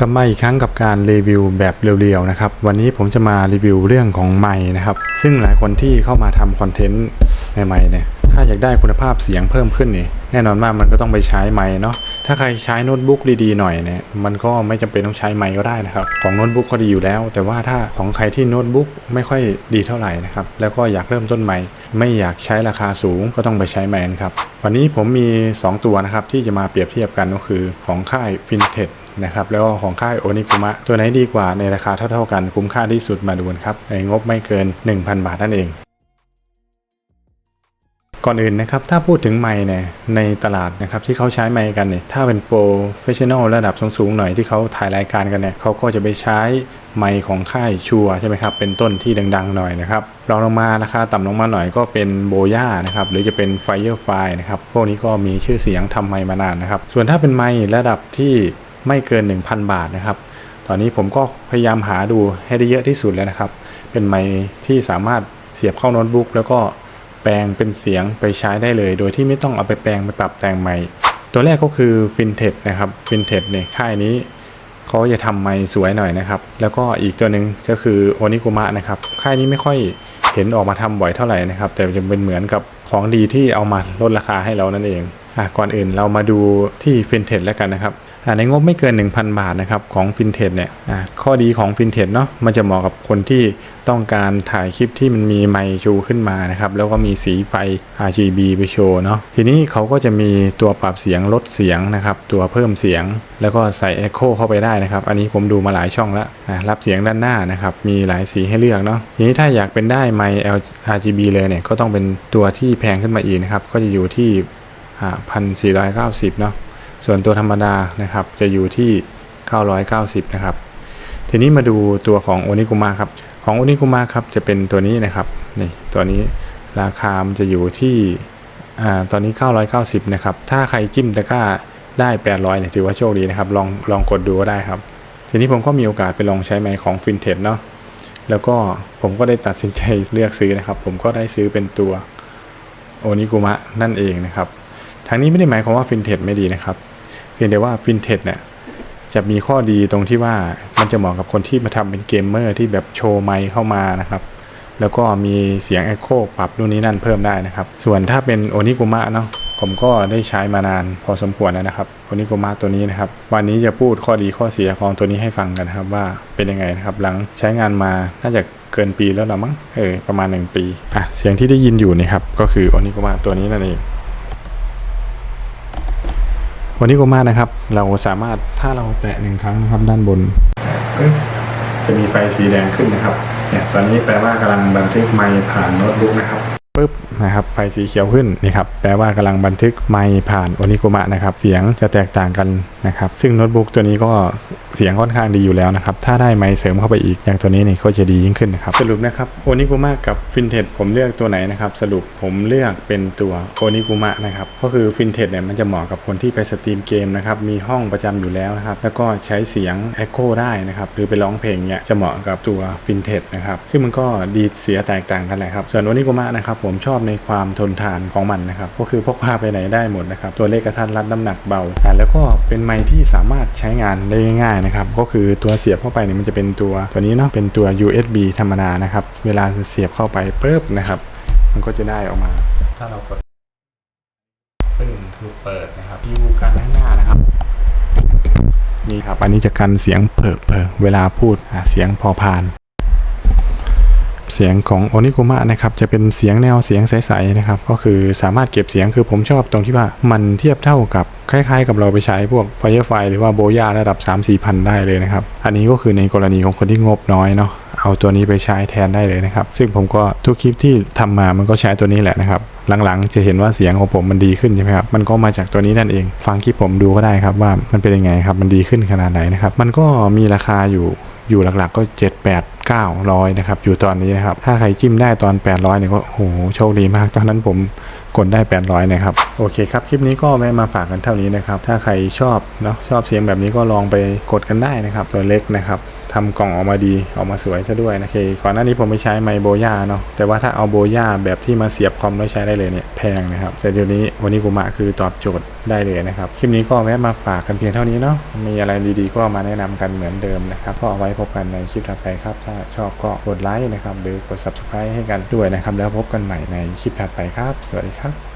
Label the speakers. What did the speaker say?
Speaker 1: กลับมาอีกครั้งกับการรีวิวแบบเรียวๆนะครับ วันนี้ผมจะมารีวิวเรื่องของไมค์นะครับ ซึ่งหลายคนที่เข้ามาทำคอนเทนต์ใหม่ๆเนี่ย ถ้าอยากได้คุณภาพเสียงเพิ่มขึ้นนี่แน่นอนว่ามันก็ต้องไปใช้ไมค์เนาะ ถ้าใครใช้โน้ตบุ๊กดีๆหน่อยเนี่ย มันก็ไม่จำเป็นต้องใช้ไมค์ก็ได้นะครับ ของโน้ตบุ๊กก็ดีอยู่แล้ว แต่ว่าถ้าของใครที่โน้ตบุ๊กไม่ค่อยดีเท่าไหร่นะครับ แล้วก็อยากเริ่มต้นใหม่ ไม่อยากใช้ราคาสูงก็ต้องไปใช้ไมค์นะครับ วันนี้ผมมี 2 ตัวนะครับที่จะมาเปรียบเทียบกันก็คือของค่าย f i n t e c นะครับแล้วก็ของค่ายโอนิกุมะตัวไหนดีกว่าในราคาเท่าๆกันคุ้มค่าที่สุดมาดูนครับในงบไม่เกิน 1,000 บาทนั่นเองก่อนอื่นนะครับถ้าพูดถึงไมค์เนี่ยในตลาดนะครับที่เขาใช้ไมค์กันเนี่ยถ้าเป็นโปรเฟชชั่นอลระดับสูงๆหน่อยที่เขาถ่ายรายการกันเนี่ยเขาก็จะไปใช้ไมค์ของค่ายชัวใช่ไหมครับเป็นต้นที่ดังๆหน่อยนะครับรองลงมาราคาต่ำลงมาหน่อยก็เป็นโบย่านะครับหรือจะเป็น Firefly นะครับพวกนี้ก็มีชื่อเสียงทำไมค์มานานนะครับส่วนถ้าเป็นไมค์ระดับที่ ไม่เกิน 1,000 บาทนะครับ ตอนนี้ผมก็พยายามหาดูให้ได้เยอะที่สุดแล้วนะครับ เป็นไมค์ที่สามารถเสียบเข้าโน้ตบุ๊กแล้วก็แปลงเป็นเสียงไปใช้ได้เลย โดยที่ไม่ต้องเอาไปแปลงไปปรับแต่งใหม่ ตัวแรกก็คือ f i n t e c นะครับ f i n t e c เนี่ยค่ายนี้เขาจะทำไมสวยหน่อยนะครับ แล้วก็อีกตัวหนึ่งก็คือโอนิกุมะนะครับ ค่ายนี้ไม่ค่อยเห็นออกมาทำบ่อยเท่าไหร่นะครับ แต่จะเป็นเหมือนกับของดีที่เอามาลดราคาให้เรานั่นเองอะก่อนอื่นเรามาดูที่ f i n t e c แล้วกันนะครับ ในงบไม่เกิน 1,000 บาทนะครับของฟินเทจเนี่ยข้อดีของฟินเทจเนาะมันจะเหมาะกับคนที่ต้องการถ่ายคลิปที่มันมีไมค์ชูขึ้นมานะครับแล้วก็มีสีไฟ RGB ไปโชว์เนาะทีนี้เขาก็จะมีตัวปรับเสียงลดเสียงนะครับตัวเพิ่มเสียง แล้วก็ใส่ Echo เข้าไปได้นะครับ อันนี้ผมดูมาหลายช่องแล้วรับเสียงด้านหน้านะครับมีหลายสีให้เลือกเนาะทีนี้ถ้าอยากเป็นได้ไมค์ RGB เลยเนี่ยก็ต้องเป็นตัวที่แพงขึ้นมาอีกนะครับก็จะอยู่ที่อ่าพันสี่ร้อยเก้าสิบเนาะ ส่วนตัวธรรมดานะครับจะอยู่ที่ 990 นะครับ ทีนี้มาดูตัวของโอนิกุมะครับ ของโอนิกุมะครับจะเป็นตัวนี้นะครับ นี่ตัวนี้ราคามจะอยู่ที่อ่าตอนนี้ 990 นะครับ ถ้าใครจิ้มตะกร้าได้ 800เนี่ยถือว่าโชคดีนะครับ ลองลองกดดูก็ได้ครับ ทีนี้ผมก็มีโอกาสไปลองใช้ไมค์ของฟินเทเนาะ แล้วก็ผมก็ได้ตัดสินใจเลือกซื้อนะครับ ผมก็ได้ซื้อเป็นตัวโอนิกุมะนั่นเองนะครับทางนี้ไม่ได้หมายความว่าฟินเทจไม่ดีนะครับ พียงแต่ว่าฟินเทจเนี่ยจะมีข้อดีตรงที่ว่ามันจะเหมาะกับคนที่มาทำเป็นเกมเมอร์ที่แบบโชว์ไมค์เข้ามานะครับ แล้วก็มีเสียง Echo ปรับนู่นนี่นั่นเพิ่มได้นะครับ ส่วนถ้าเป็นโอนิกุมะเนาะผมก็ได้ใช้มานานพอสมควรแล้วนะครับโอนิกุมะตัวนี้นะครับ วันนี้จะพูดข้อดีข้อเสียของตัวนี้ให้ฟังกันนะครับว่าเป็นยังไงนะครับ หลังใช้งานมาน่าจะเกินปีแล้วหรือมั้งเออประมาณ 1 ปีอะเสียงที่ได้ยินอยู่นี่ครับก็คือโอนิกุมะตัวนี้นั่นเอง วันนี้ก็มากนะครับ เราสามารถถ้าเราแตะหนึ่งครั้งนะครับด้านบนปึ๊บจะมีไฟสีแดงขึ้นนะครับ เนี่ยตอนนี้แปลว่ากำลังบันทึกไมค์ผ่านโน้ตบุ๊กนะครับปึ๊บนะครับไฟสีเขียวขึ้นนี่ครับแปลว่ากำลังบันทึกไมค์ผ่านโอนิโกมะนะครับ เสียงจะแตกต่างกันนะครับ ซึ่งโน้ตบุ๊กตัวนี้ก็เสียงค่อนข้างดีอยู่แล้วนะครับ ถ้าได้ไมค์เสริมเข้าไปอีกอย่างตัวนี้นี่ก็จะดียิ่งขึ้นนะครับ สรุปนะครับโอนิโกมะกับฟินเทดผมเลือกตัวไหนนะครับ สรุปผมเลือกเป็นตัวโอนิกุมะนะครับ ก็คือฟินเทดเนี่ยมันจะเหมาะกับคนที่ไปสตรีมเกมนะครับ มีห้องประจำอยู่แล้วนะครับ แล้วก็ใช้เสียง Echo ได้นะครับ หรือไปร้องเพลงเนี่ยจะเหมาะกับตัวฟินเทดนะครับ ซึ่งมันก็ดีเสียแตกต่างกันแหละครับ ส่วนโอนิกุมะนะครับผมชอบในความทนทานของมันนะครับ ก็คือพกพาไปไหนได้หมดนะครับ ตัวเลขกระทัดรัดน้ำหนักเบา แล้วก็เป็นไมค์ที่สามารถใช้งานได้ง่ายนะครับก็คือตัวเสียบเข้าไปเนี่ยมันจะเป็นตัวตัวนี้เนาะเป็นตัว USB ธรรมดานะครับ เวลาเสียบเข้าไปปุ๊บนะครับ มันก็จะได้ออกมา ถ้าเรากดปึ้งคือเปิดนะครับยูกันข้างหน้านะครับนี่ครับอันนี้จะกันเสียงเผิ่เผิ่เวลาพูดอะเสียงพอพาน เสียงของโอนิกุมะนะครับจะเป็นเสียงแนวเสียงใสๆนะครับก็คือสามารถเก็บเสียงคือผมชอบตรงที่ว่ามันเทียบเท่ากับคล้ายๆ กับเราไปใช้พวก Firefly หรือว่าโบย่าระดับ 3-4พันได้เลยนะครับ อันนี้ก็คือในกรณีของคนที่งบน้อยเนาะเอาตัวนี้ไปใช้แทนได้เลยนะครับ ซึ่งผมก็ทุกคลิปที่ทำมามันก็ใช้ตัวนี้แหละนะครับ หลังๆ จะเห็นว่าเสียงของผมมันดีขึ้นใช่ไหมครับ มันก็มาจากตัวนี้นั่นเอง ฟังคลิปผมดูก็ได้ครับว่ามันเป็นยังไงครับ มันดีขึ้นขนาดไหนนะครับ มันก็มีราคาอยู่ อยู่หลักๆก็ 7 8 900นะครับอยู่ตอนนี้นะครับถ้าใครจิ้มได้ตอน 800เนี่ยก็โหโชคดีมาก ตอนนั้นผมกดได้ 800นะครับโอเคครับคลิปนี้ก็แม่มาฝากกันเท่านี้นะครับถ้าใครชอบเนาะชอบเสียงแบบนี้ก็ลองไปกดกันได้นะครับตัวเล็กนะครับ ทำกล่องออกมาดีออกมาสวยซะด้วยนะเคก่อนหน้านี้ผมไม่ใช้ไมโบย่าเนาะแต่ว่าถ้าเอาโบย่าแบบที่มาเสียบคอมแล้วใช้ได้เลยเนี่ยแพงนะครับ แต่เดี๋ยวนี้วันนี้กูมะคือตอบโจทย์ได้เลยนะครับ คลิปนี้ก็แวะมาฝากกันเพียงเท่านี้เนาะมีอะไรดีๆก็มาแนะนำกันเหมือนเดิมนะครับก็เอาไว้พบกันในคลิปถัดไปครับ ถ้าชอบก็กดไลค์นะครับหรือกด subscribe ให้กันด้วยนะครับ แล้วพบกันใหม่ในคลิปถัดไปครับ สวัสดีครับ